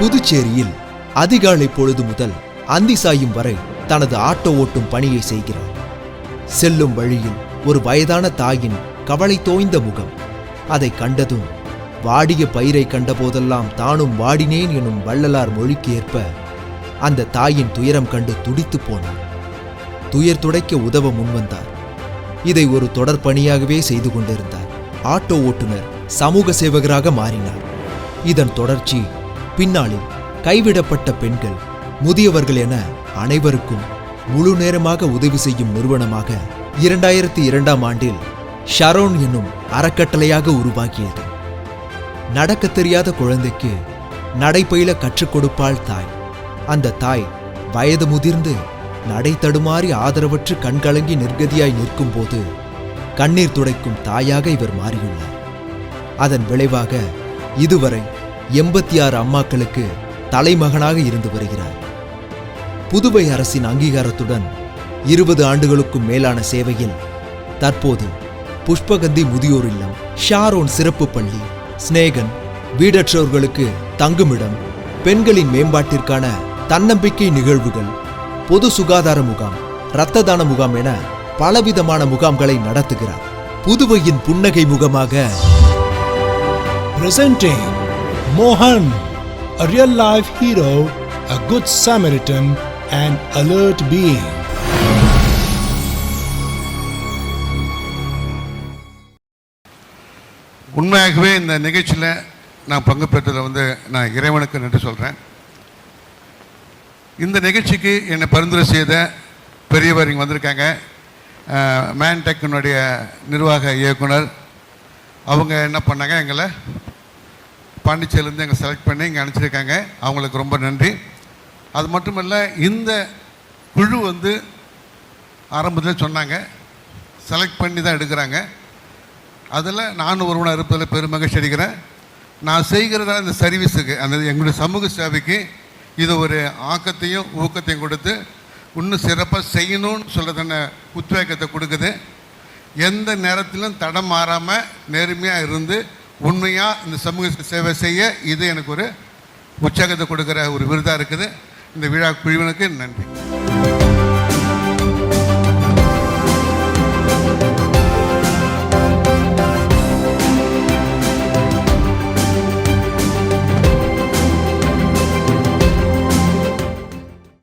புதுச்சேரியில் அதிகாலை பொழுது முதல் அந்தி சாயும் வரை தனது ஆட்டோ ஓட்டும் பணியை செய்கிறார். செல்லும் வழியில் ஒரு வயதான தாயின் கவலை தோய்ந்த முகம். அதை கண்டதும் வாடிய பயிரை கண்டபோதெல்லாம் தானும் வாடினேன் எனும் வள்ளலார் மொழிக்கு ஏற்ப அந்த தாயின் துயரம் கண்டு துடித்துப் போனார். துயர் துடைக்க உதவ முன்வந்தார் இதை ஒரு தொடர் பணியாகவே செய்து கொண்டிருந்தார். ஆட்டோ ஓட்டுநர் சமூக சேவகராக மாறினார். இதன் தொடர்ச்சி பின்னாளில் கைவிடப்பட்ட பெண்கள் முதியவர்கள் என அனைவருக்கும் முழு நேரமாக உதவி செய்யும் நிறுவனமாக இரண்டாயிரத்தி இரண்டாம் ஆண்டில் ஷரோன் என்னும் அறக்கட்டளையாக உருவாகியது. நடக்கத் தெரியாத குழந்தைக்கு நடைபயில கற்றுக் கொடுப்பாள் தாய். அந்த தாய் வயது முதிர்ந்து நடை தடுமாறி ஆதரவற்று கண்கலங்கி நிர்கதியாய் நிற்கும்போது கண்ணீர் துடைக்கும் தாயாக இவர் மாறியுள்ளார். அதன் விளைவாக இதுவரை எண்பத்தி ஆறு அம்மாக்களுக்கு தலைமகனாக இருந்து வருகிறார். புதுவை அரசின் அங்கீகாரத்துடன் இருபது ஆண்டுகளுக்கும் மேலான சேவையில் தற்போது புஷ்பகந்தி முதியோர் இல்லம் ஷாரோன் சிறப்பு பள்ளி ஸ்னேகன் வீடற்றோர்களுக்கு தங்குமிடம் பெண்களின் மேம்பாட்டிற்கான தன்னம்பிக்கை நிகழ்வுகள் பொது சுகாதார முகாம் இரத்த தான முகாம் என பலவிதமான முகாம்களை நடத்துகிறார். புதுவையின் புன்னகை முகமாக Presenting Mohan, a real life hero, a good Samaritan, an alert being. உண்மையாகவே இந்த நிகழ்ச்சியில் நான் பங்கு பெற்றதில் வந்து நான் இறைவனுக்கு நன்றி சொல்கிறேன் இந்த நிகழ்ச்சிக்கு என்னை பரிந்துரை செய்த பெரியவர் இங்கே வந்திருக்காங்க. மேன்டெக்கினுடைய நிர்வாக இயக்குனர். அவங்க என்ன பண்ணாங்க எங்களை? பாண்டிச்சேரிலேருந்து எங்கள் செலக்ட் பண்ணி இங்கே அனுப்பிச்சிருக்காங்க. அவங்களுக்கு ரொம்ப நன்றி. அது மட்டும் இல்லை இந்த குழு வந்து ஆரம்பத்தில் சொன்னாங்க. செலக்ட் பண்ணி தான் எடுக்கிறாங்க. அதில் நானும் ஒருவனாக இருப்பதில் பெருமகிழ்ச்சி அடிக்கிறேன். நான் செய்கிறதா இந்த சர்வீஸுக்கு அந்த எங்களுடைய சமூக சேவைக்கு இது ஒரு ஆக்கத்தையும் ஊக்கத்தையும் கொடுத்து இன்னும் சிறப்பாக செய்யணும்னு சொல்கிறதான உத்வேகத்தை கொடுக்குது. எந்த நேரத்திலும் தடம் மாறாமல் நேர்மையாக இருந்து உண்மையாக இந்த சமூக சேவை செய்ய இது எனக்கு ஒரு உற்சாகத்தை கொடுக்குற ஒரு விருதாக இருக்குது. இந்த விழா குழுவினுக்கு நன்றி.